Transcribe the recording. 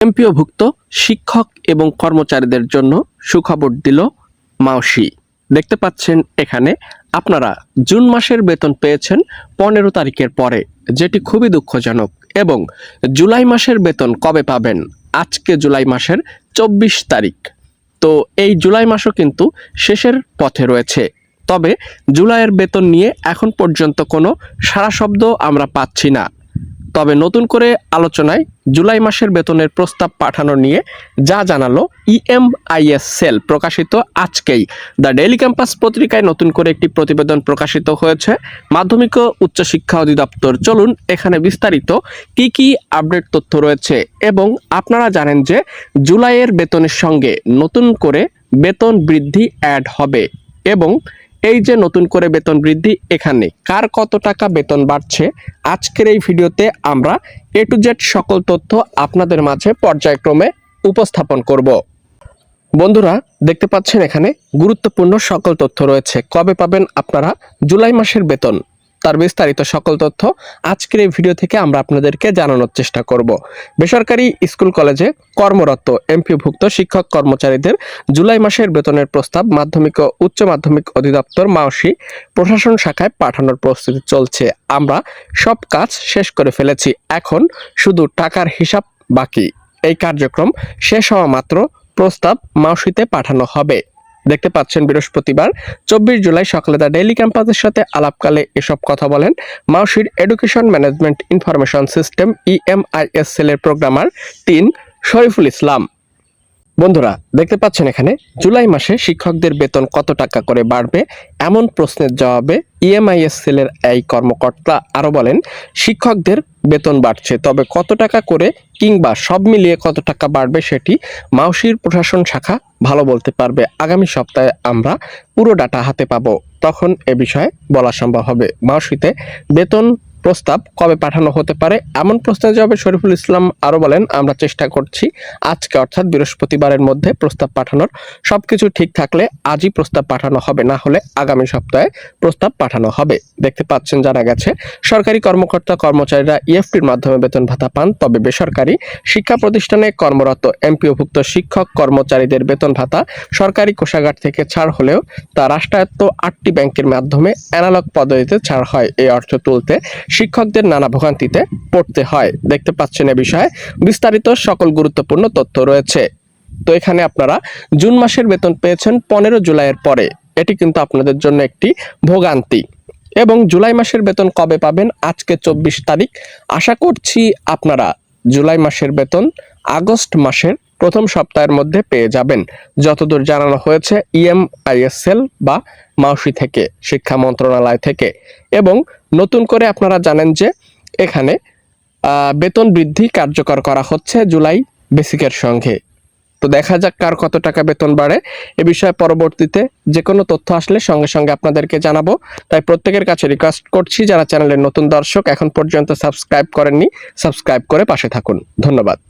এমপিওভুক্ত শিক্ষক এবং কর্মচারীদের জন্য সুখবর দিল মাওসি দেখতে পাচ্ছেন এখানে, আপনারা জুন মাসের বেতন পেয়েছেন পনেরো তারিখের পরে, যেটি খুবই দুঃখজনক, এবং জুলাই মাসের বেতন কবে পাবেন? আজকে জুলাই মাসের চব্বিশ তারিখ। তো এই জুলাই মাসও কিন্তু শেষের পথে রয়েছে। তবে জুলাইয়ের বেতন নিয়ে এখন পর্যন্ত কোনো সারা শব্দ আমরা পাচ্ছি না। তবে নতুন করে আলোচনায় জুলাই মাসের বেতনের প্রস্তাব পাঠানো নিয়ে যা জানালো E ইএমআইএস সেল প্রকাশিত আজকেই। দ্য ডেইলি ক্যাম্পাস পত্রিকায় নতুন করে একটি প্রতিবেদন প্রকাশিত হয়েছে। মাধ্যমিক ও উচ্চশিক্ষা অধিদপ্তর। চলুন এখানে বিস্তারিত কি কি আপডেট তথ্য রয়েছে এবং আপনারা জানেন যে জুলাইয়ের বেতনের সঙ্গে নতুন করে বেতন বৃদ্ধি অ্যাড হবে এবং এই যে নতুন করে বেতন বৃদ্ধি এখানে, কার কত টাকা বেতন বাড়ছে? আজকের এই ভিডিওতে আমরা এ টু জেড সকল তথ্য আপনাদের মাঝে পর্যায়ক্রমে উপস্থাপন করব। বন্ধুরা, দেখতে পাচ্ছেন এখানে গুরুত্বপূর্ণ সকল তথ্য রয়েছে। কবে পাবেন আপনারা? জুলাই মাসের বেতন। তার বিস্তারিত সকল তথ্য আজকের এই ভিডিও থেকে আমরা আপনাদেরকে জানানোর চেষ্টা করব। বেসরকারি স্কুল কলেজে কর্মরত এমপিভুক্ত শিক্ষক কর্মচারীদের জুলাই মাসের বেতনের প্রস্তাব মাধ্যমিক ও উচ্চ মাধ্যমিক অধিদপ্তর মাওসি প্রশাসন শাখায় পাঠানোর প্রস্তুতি চলছে। আমরা সব কাজ শেষ করে ফেলেছি। এখন শুধু টাকার হিসাব বাকি। এই কার্যক্রম শেষ হওয়া মাত্র প্রস্তাব মাওসিতে পাঠানো হবে। দেখতে পাচ্ছেন বৃহস্পতিবার, চব্বিশ জুলাই সকালে দ্য ডেইলি ক্যাম্পাসের সাথে আলাপকালে এসব কথা বলেন মাউসির education management information system, EMIS সেলের প্রোগ্রামার তিন শরীফুল ইসলাম। বন্ধুরা, দেখতে পাচ্ছেন এখানে, জুলাই মাসে শিক্ষকদের বেতন কত টাকা করে বাড়বে এমন প্রশ্নের জবাবে ইএমআইএস সেলের এই কর্মকর্তা আরও বলেন, শিক্ষকদের বেতন বাড়ছে, তবে কত টাকা করে কিংবা সব মিলিয়ে কত টাকা বাড়বে সেটি মাউসির প্রশাসন শাখা ভালো বলতে পারবে। আগামী সপ্তাহে আমরা পুরো ডাটা হাতে পাবো, তখন এ বিষয়ে বলা সম্ভব হবে। মাউসিতে বেতন প্রস্তাব কবে পাঠানো হতে পারে? এমন প্রশ্নের জবাবে শরীফুল ইসলাম আরও বলেন, আমরা চেষ্টা করছি আজকে অর্থাৎ বৃহস্পতিবারের মধ্যে প্রস্তাব পাঠানোর। সবকিছু ঠিক থাকলে আজই প্রস্তাব পাঠানো হবে, না হলে আগামী সপ্তাহে প্রস্তাব পাঠানো হবে। দেখতে পাচ্ছেন, জানা গেছে, সরকারি কর্মকর্তা কর্মচারীরা ইএফটির মাধ্যমে বেতন ভাতা পান, তবে বেসরকারি শিক্ষা প্রতিষ্ঠানে কর্মরত এমপিওভুক্ত শিক্ষক কর্মচারীদের বেতন ভাতা সরকারি কোষাগার থেকে ছাড় হলেও তা রাষ্ট্রায়ত্ত আটটি ব্যাংকের মাধ্যমে অ্যানালগ পদ্ধতিতে ছাড় হয়। এই অর্থ তুলতে শিক্ষকদের নানা ভোগান্তিতে পড়তে হয়। দেখতে পাচ্ছেন এ বিষয়ে বিস্তারিত সকল গুরুত্বপূর্ণ তথ্য রয়েছে। তো এখানে আপনারা জুন মাসের বেতন পেয়েছেন পনেরো জুলাইয়ের পরে। এটি কিন্তু আপনাদের জন্য একটি ভোগান্তি। এবং জুলাই মাসের বেতন কবে পাবেন? আজকে চব্বিশ তারিখ। আশা করছি আপনারা জুলাই মাসের বেতন আগস্ট মাসের প্রথম সপ্তাহের মধ্যে পেয়ে যাবেন। যতদূর জানানো হয়েছে ইএমআইএসএল বা মাউসি থেকে, শিক্ষা মন্ত্রণালয় থেকে। এবং নতুন করে আপনারা জানেন যে এখানে বেতন বৃদ্ধি কার্যকর করা হচ্ছে জুলাই বেসিকের সঙ্গে। তো দেখা যাক কার কত টাকা বেতন বাড়ে। এ বিষয়ে পরবর্তীতে যে কোনো তথ্য আসলে সঙ্গে সঙ্গে আপনাদেরকে জানাব। তাই প্রত্যেকের কাছে রিকোয়েস্ট করছি, যারা চ্যানেলের নতুন দর্শক, এখন পর্যন্ত সাবস্ক্রাইব করেননি সাবস্ক্রাইব করে পাশে থাকুন। ধন্যবাদ।